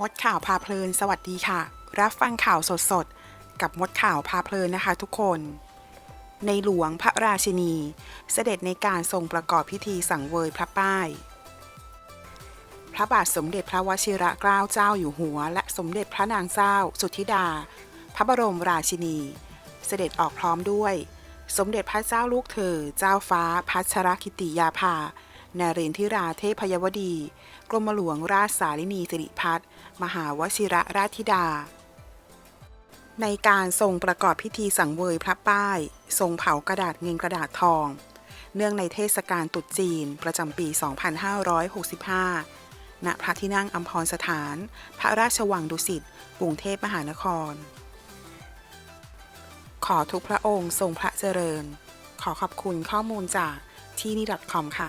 มดข่าวพาเพลิน สวัสดีค่ะ รับฟังข่าวสดๆ กับมดข่าวพาเพลินนะคะทุกคน ในหลวงพระราชินี เสด็จในการทรงประกอบพิธีสังเวยพระป้าย พระบาทสมเด็จพระวชิระเกล้าเจ้าอยู่หัว และสมเด็จพระนางเจ้า สุทธิดา พระบรมราชินี เสด็จออกพร้อมด้วย สมเด็จพระเจ้าลูกเธอ เจ้าฟ้าพัชรคิติยาภา นาเรนทิราเทพยวดี กรมหลวงราชสารินีสิริพัฒน์มหาวชิระราชธิดา ในการทรงประกอบพิธีสังเวยพระป้าย ทรงเผากระดาษเงินกระดาษทอง เนื่องในเทศกาลตรุษจีนประจำปี 2565 ณ พระที่นั่งอัมพรสถาน พระราชวังดุสิต กรุงเทพมหานคร ขอทุกพระองค์ทรงพระเจริญ ขอขอบคุณข้อมูลจากที่นี่ .com ค่ะ